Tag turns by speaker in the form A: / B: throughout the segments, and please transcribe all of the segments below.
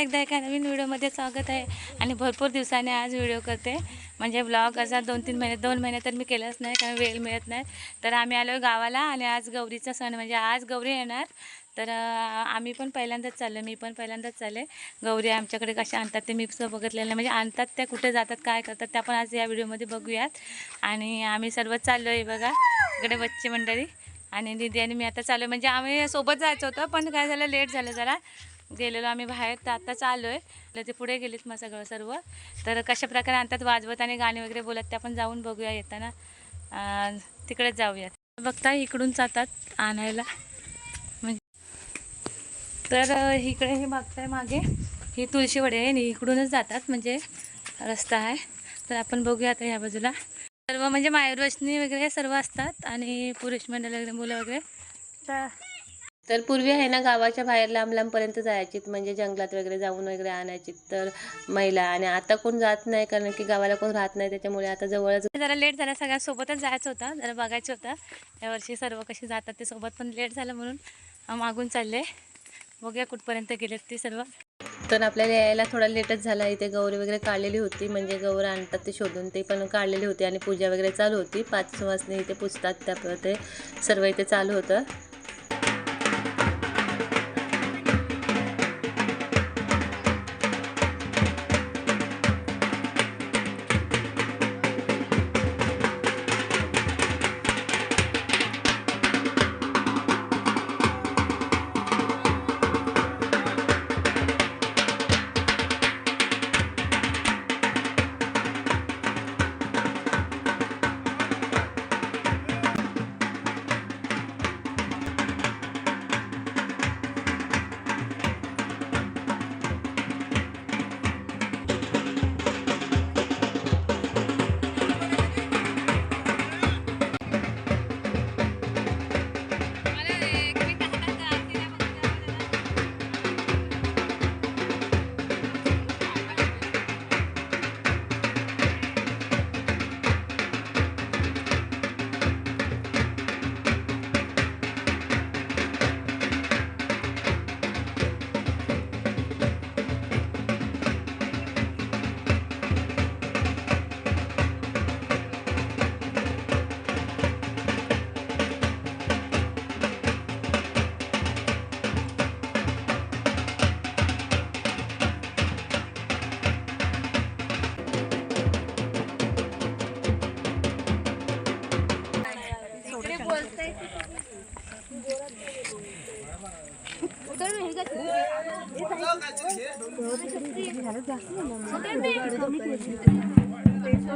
A: एकदा एका नवीन व्हिडिओमध्ये स्वागत आहे. आणि भरपूर दिवसाने आज व्हिडिओ करते. म्हणजे ब्लॉग असा दोन तीन महिने दोन महिने तर मी केलंच नाही कारण वेळ मिळत नाही. तर आम्ही आलो गावाला आणि आज गौरीचा सण म्हणजे आज गौरी येणार. तर आम्ही पण पहिल्यांदाच चाललो मी पण पहिल्यांदाच चालले गौरी आमच्याकडे कशा आणतात ते मी सुद्धा बघितलेलं नाही. म्हणजे आणतात त्या कुठे जातात काय करतात त्या पण आज या व्हिडिओमध्ये बघूयात. आणि आम्ही सर्व चाललो आहे बघा इकडे बच्चे मंडळी आणि दिदी आणि मी आता चाललो आहे. म्हणजे आम्ही सोबत जायचं होतं पण काय झालं लेट झालं जरा. गेलेलो आम्ही बाहेर तर आत्ताच आलो आहे. ते पुढे गेलीत मग सगळं सर्व. तर कशा प्रकारे आणतात वाजवत आणि गाणी वगैरे बोलत ते आपण जाऊन बघूया येताना. तिकडेच जाऊयात. बघता इकडून जातात आणायला. म्हणजे तर इकडे हे बघताय मागे. ही तुळशीवडी आहे आणि इकडूनच जातात. म्हणजे रस्ता आहे. तर आपण बघूया आता ह्या बाजूला. सर्व म्हणजे मायरवशनी वगैरे सर्व असतात आणि पुरुष मंडळ वगैरे मुलं वगैरे. तर
B: तर पूर्वी आहे ना गावाच्या बाहेर लांब लांबपर्यंत जायचीत. म्हणजे जंगलात वगैरे जाऊन वगैरे आणायची तर महिला आणि आता कोण जात नाही कारण की गावाला कोण राहत नाही त्याच्यामुळे आता जवळच
A: जरा लेट झाला सगळ्या सोबतच जायचं होतं. जरा बघायचं होतं. यावर्षी सर्व कशी जातात ते सोबत पण लेट झालं म्हणून मागून चालले. बघूया कुठपर्यंत गेलेत ते सर्व.
B: तर आपल्याला यायला थोडा लेटच झाला. इथे गौरी वगैरे काढलेली होती. म्हणजे गौर आणतात ते शोधून. ते पण काढलेली होती. आणि पूजा वगैरे चालू होती. पाच वाजता इथे पुजतात. त्या ते सर्व इथे चालू होतं.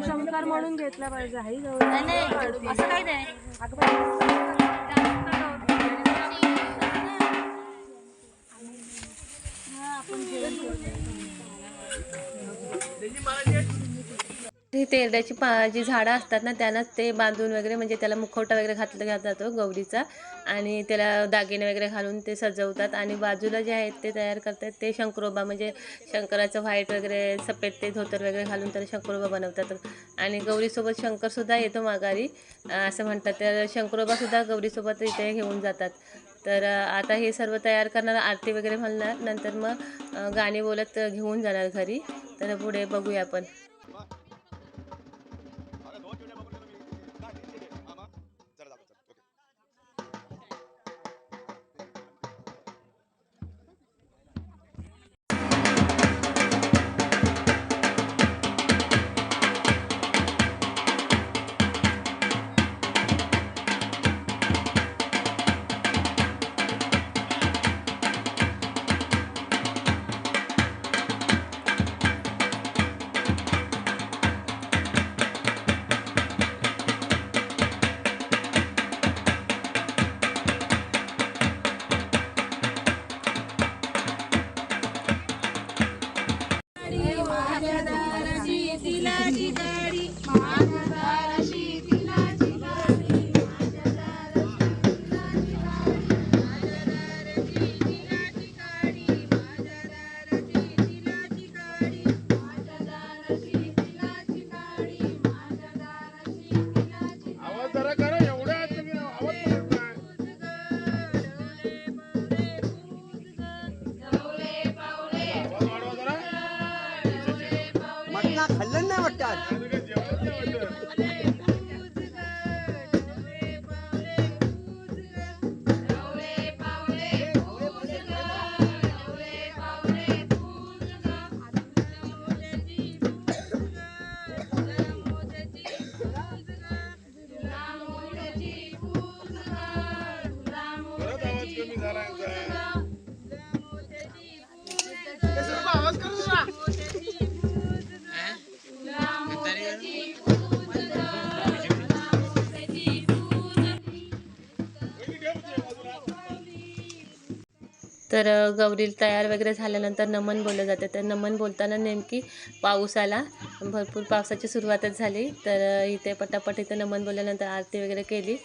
C: शंकर म्हणून घेतला पाहिजे आई जवळ
A: असं काही नाही
B: ही तेरड्याची पा जी झाडं असतात ना त्यांनाच ते बांधून वगैरे म्हणजे त्याला मुखवटा वगैरे घातला घात जातो गौरीचा. आणि त्याला दागिने वगैरे घालून ते सजवतात. आणि बाजूला जे आहेत ते तयार करतात. ते शंकरोबा म्हणजे शंकराचं व्हाईट वगैरे सफेद ते धोतर वगैरे घालून त्याला शंकरोबा बनवतात. आणि गौरीसोबत शंकरसुद्धा येतो माघारी. असं म्हणतात. तर शंकरोबासुद्धा गौरीसोबत इथे घेऊन जातात. तर आता हे सर्व तयार करणार आरती वगैरे म्हणणार. नंतर मग गाणी बोलत घेऊन जाणार घरी. तर पुढे बघूया आपण. तर अ, गौरी तयार वगैरे झाल्यानंतर नमन बोललं जातं. तर नमन बोलताना नेमकी पाऊस आला. भरपूर पावसाची सुरुवातच झाली. तर इथे पटापट इथं नमन बोलल्यानंतर आरती वगैरे केली.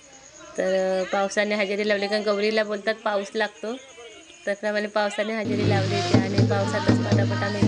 B: तर पावसाने हजेरी लावली. कारण गौरीला बोलतात पाऊस लागतो. त्याप्रमाणे पावसाने हजेरी लावली होती आणि पावसातच पटापट आम्ही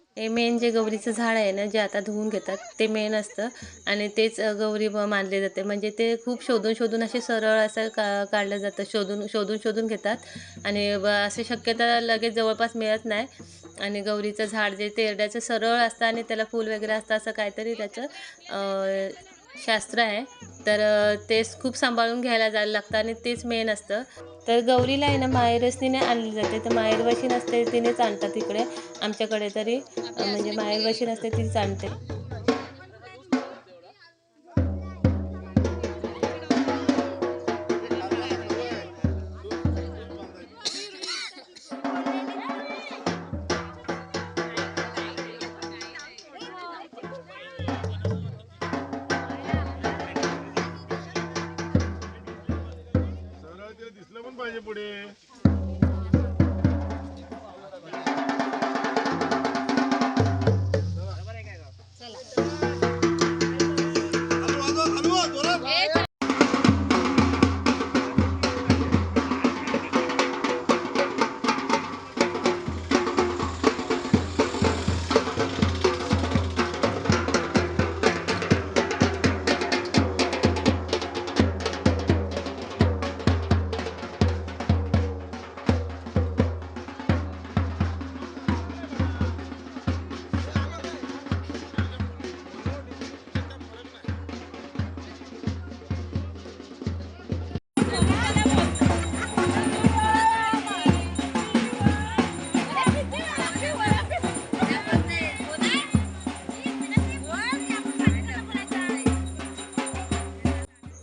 B: हे मेन जे गौरीचं झाड आहे ना जे आता धुवून घेतात ते मेन असतं. आणि तेच गौरी मानले जाते. म्हणजे ते खूप शोधून शोधून असे सरळ असं का काढलं जातं. शोधून शोधून शोधून घेतात. आणि ब- शक्यता लगेच जवळपास मिळत नाही. आणि गौरीचं झाड जे तेरड्याचं सरळ असतं आणि त्याला फूल वगैरे असतं असं काहीतरी त्याचं शास्त्र आहे. तर तेच खूप सांभाळून घ्यायला जायला लागतं आणि तेच मेन असतं. तर गौरीला आहे ना माहेरसनीने आणली जाते. तर माहेरवशी नसते तिनेच आणतात इकडे. आमच्याकडे तरी म्हणजे माहेरवशी नसते तीच आणते.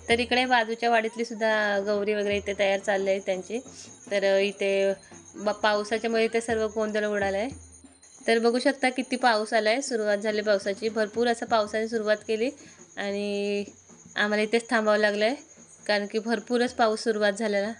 B: तर इकडे बाजूच्या वाडीतली सुद्धा गौरी वगैरे इथे तयार चालले आहे त्यांची. तर इथे बा पावसाच्यामुळे इथे सर्व गोंधळ उडाला आहे तर बघू शकता किती पाऊस आला आहे सुरुवात झाली पावसाची. भरपूर असं पावसाने सुरुवात केली आणि आम्हाला इथेच थांबावं लागलं आहे कारण की भरपूरच पाऊस सुरुवात झालेला.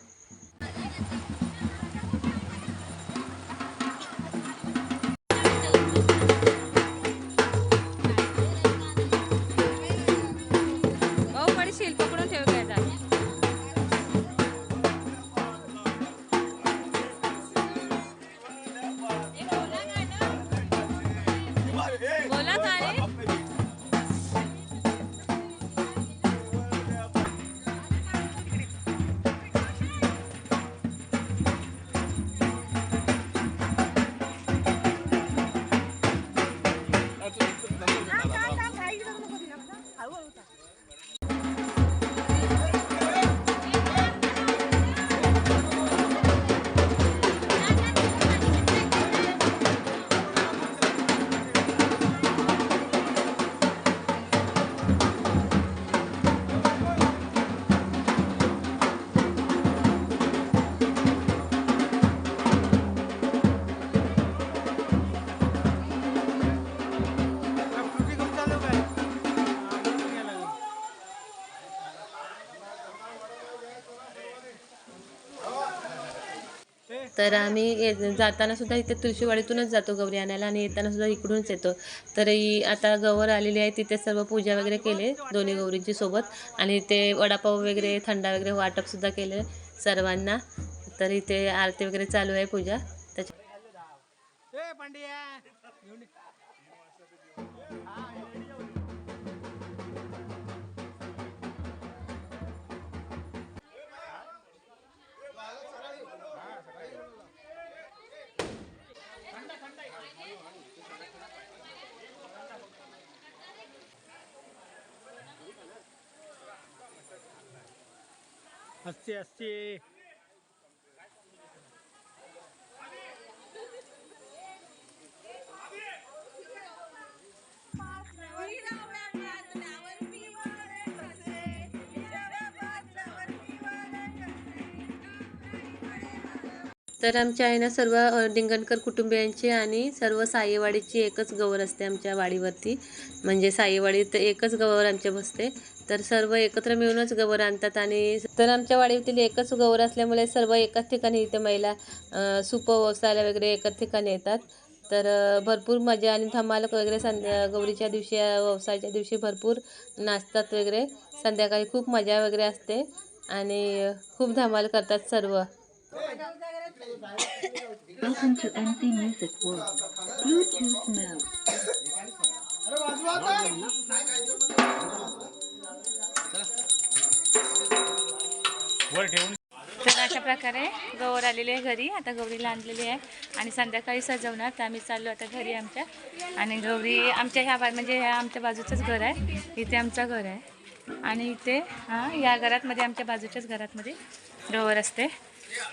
B: तर आम्ही ये- जाताना सुद्धा इथे तुळशीवाडीतूनच जातो गौरी आणायला आणि येताना सुद्धा इकडूनच येतो. तर ही आता गौर आलेली आहे तिथे सर्व पूजा वगैरे केले दोन्ही गौरींची सोबत. आणि ते वडापाव वगैरे थंडा वगैरे वाटपसुद्धा केले सर्वांना. तर इथे आरती वगैरे चालू आहे पूजा. त्याच्या
D: अस्सी अस्सी
B: तर आमच्या आहे ना सर्व डिंगणकर कुटुंबियांची आणि सर्व साईवाडीची एकच गवर असते आमच्या वाडीवरती. म्हणजे साईवाडीत एकच गवर आमच्या बसते. तर सर्व एकत्र मिळूनच गौर आणतात आणि तर आमच्या वाडीतील एकच गौर असल्यामुळे सर्व एकाच ठिकाणी इथे महिला सुप वसायला व्यवसायाला वगैरे एकाच ठिकाणी येतात. तर भरपूर मजा आणि धमाल वगैरे संध्या गौरीच्या दिवशी वसायच्या व्यवसायाच्या दिवशी भरपूर नाचतात वगैरे. संध्याकाळी खूप मजा वगैरे असते आणि खूप धमाल करतात सर्व.
D: वर ठेवून.
A: तर अशा प्रकारे गौर आलेली आहे घरी. आता गौरीला आणलेली आहे आणि संध्याकाळी सजवणार. तर आम्ही चाललो आता घरी आमच्या. आणि गौरी आमच्या ह्या बा म्हणजे ह्या आमच्या बाजूचंच घर आहे. इथे आमचं घर आहे. आणि इथे हां या घरातमध्ये आमच्या बाजूच्याच घरातमध्ये गौर असते.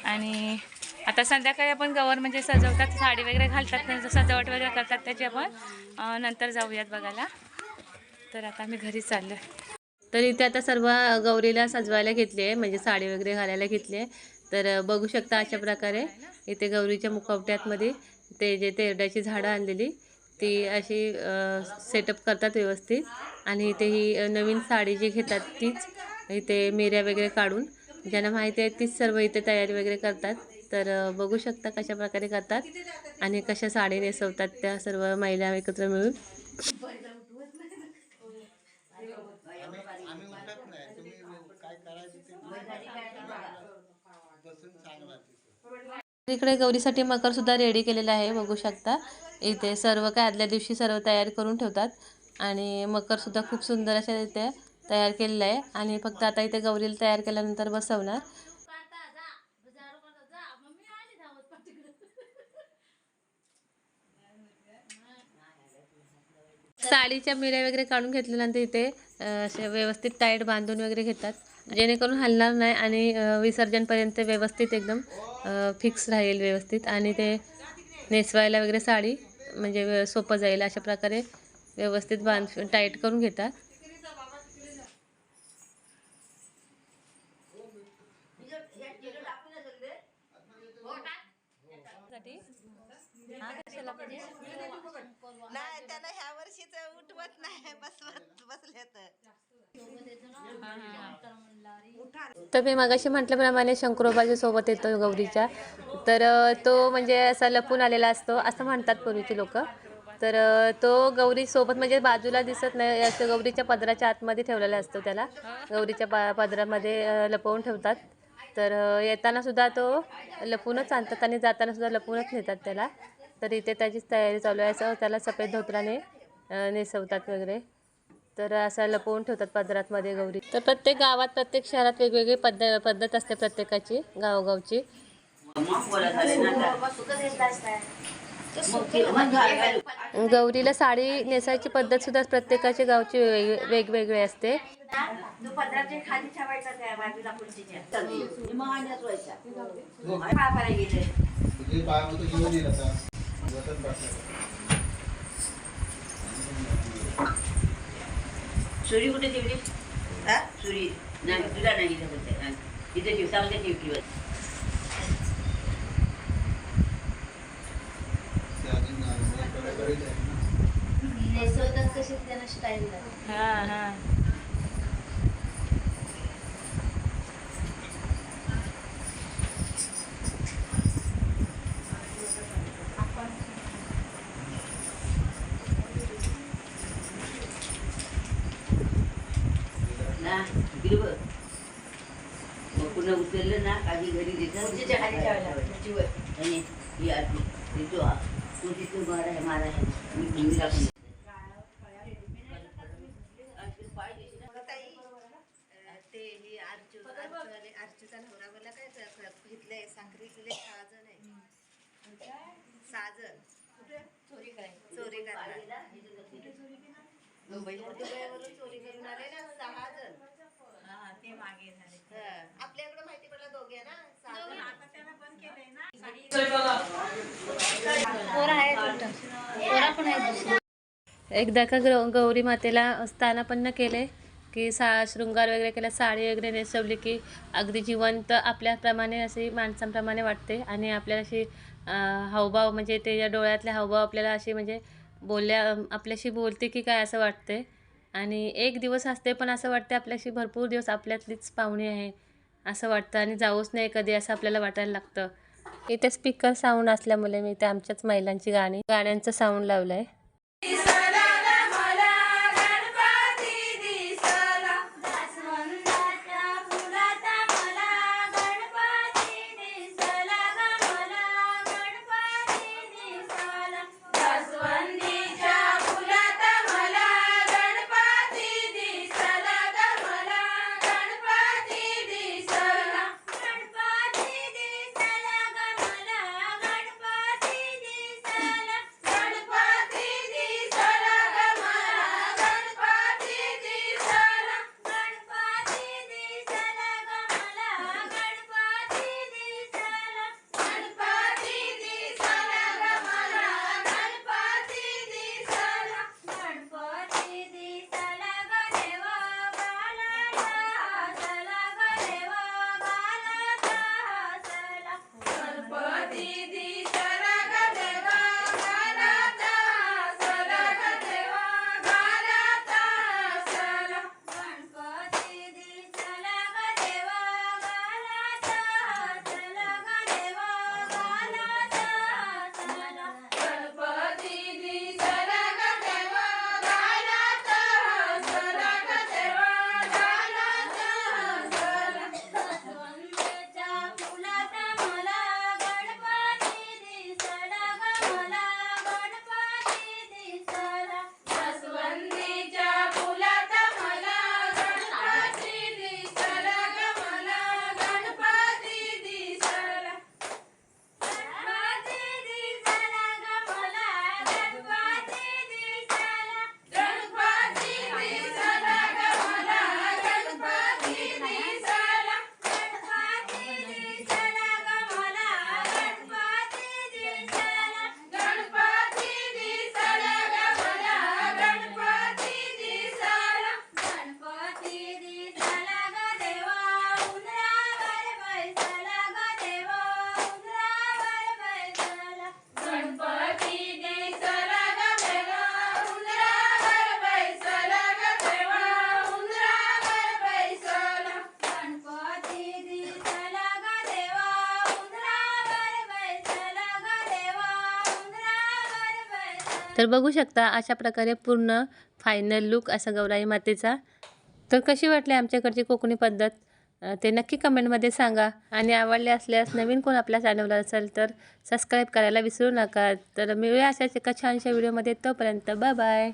A: आणि आता संध्याकाळी आपण गौर म्हणजे सजवतात साडी वगैरे घालतात सजावट वगैरे करतात त्याची आपण नंतर जाऊयात बघायला. तर आता आम्ही घरी चाललो आहे
B: तर इथे आता सर्व गौरीला सजवायला घेतली आहे म्हणजे साडी वगैरे घालायला घेतली आहे. तर बघू शकता अशा प्रकारे इथे गौरीच्या मुखवट्यातमध्ये ते जे तेरड्याची झाडं आणलेली ती अशी सेटअप करतात व्यवस्थित. आणि इथे ही नवीन साडी जी घेतात तीच इथे मेऱ्या वगैरे काढून ज्यांना माहिती आहे तीच सर्व इथे तयारी वगैरे करतात. तर बघू शकता कशा प्रकारे करतात आणि कशा साडी नेसवतात त्या सर्व महिला एकत्र मिळून. इकडे गौरीसाठी मकर सुद्धा रेडी केलेला आहे बघू शकता. इथे सर्व काय आदल्या दिवशी सर्व तयार करून ठेवतात. आणि मकर सुद्धा खूप सुंदर अशा इथे तयार केलेलं आहे. आणि फक्त आता इथे गौरीला तयार केल्यानंतर बसवणार. साडीच्या मिऱ्या वगैरे काढून घेतल्यानंतर इथे असे व्यवस्थित टाईट बांधून वगैरे घेतात. जेणेकरून हलणार नाही आणि विसर्जनपर्यंत व्यवस्थित एकदम फिक्स राहील व्यवस्थित आणि ते नेसवायला वगैरे साडी म्हणजे सोपं जाईल अशा प्रकारे व्यवस्थित बांध टाईट करून घेतात.
E: नाही त्याला ह्या वर्षीच उठवत नाही बसवत बसले तर
B: तर मी मगाशी म्हटल्याप्रमाणे शंकरोबाच्या सोबत येतो गौरीच्या. तर तो म्हणजे असा लपून आलेला असतो असं म्हणतात पूर्वीचे लोक. तर तो गौरी सोबत म्हणजे बाजूला दिसत नाही असं गौरीच्या पदराच्या आतमध्ये ठेवलेला असतो त्याला. गौरीच्या पा पदरामध्ये लपवून ठेवतात. तर येताना सुद्धा तो लपूनच आणतात आणि जाताना सुद्धा लपूनच नेतात त्याला. तर इथे त्याचीच तयारी चालू आहे असं त्याला सफेद धोत्राने नेसवतात वगैरे. तर असं लपवून ठेवतात पदरातमध्ये गौरी. तर प्रत्येक गावात प्रत्येक शहरात वेगवेगळी पद्ध पद्धत असते प्रत्येकाची गावोगावची. गौरीला साडी नेसायची पद्धत सुद्धा प्रत्येकाची गावची वेग- वेगवेगळी असते.
F: तुझे.
G: सुरी कुठे ठेवली
E: हा?
G: सुरी नाही तुला नाही इथं कुठे नाही. इथे ठेव चांगल्या ठेव किंवा
F: ते अजून नाही, कडे- कडेच आहे ना.
A: हां हां
G: उचललं ना काही घरी देतात आणि ही आरती देतो हा. तू तिथून मारा आहे मारा आहे मी भूमी टाकून
E: ताई अं, ते हे अर्जू अर्जूवाले अर्जूचा नवरा मला काय सहाजण आहे. कुठे? चोरी करायची चोरी करायला दुबईवरून चोरी करून आले ना सहा जण. ते मागे आपल्याकडे माहिती पडलं दोघे ना सहा जण.
H: एकदा का ग्रौ गौरी मातेला स्थानापन्न केले की सा शृंगार वगैरे केला साडी वगैरे नेसवली की अगदी जिवंत आपल्याप्रमाणे अशी माणसांप्रमाणे वाटते आणि आपल्याला अशी हावभाव म्हणजे त्याच्या डोळ्यातले हावभाव आपल्याला अशी म्हणजे बोलल्या आपल्याशी बोलते की काय असं वाटते. आणि एक दिवस असते पण असं वाटते आपल्याशी भरपूर दिवस आपल्यातलीच पाहुणी आहे असं वाटतं आणि जाऊच नाही कधी असं आपल्याला वाटायला लागतं. इथे स्पीकर साऊंड असल्यामुळे मी इथे आमच्याच महिलांची गाणी गाण्यांचं साऊंड लावलं आहे तर बघू शकता अशा प्रकारे पूर्ण फायनल लुक असा गौराई मातेचा. तर कशी वाटली आमच्याकडची कोकणी पद्धत? ते नक्की कमेंटमध्ये सांगा. आणि आवडले असल्यास नवीन कोण आपल्या चॅनलला असेल तर सबस्क्राईब करायला विसरू नका. तर मिळूया अशाच एका छानशा व्हिडिओमध्ये तोपर्यंत बाय बाय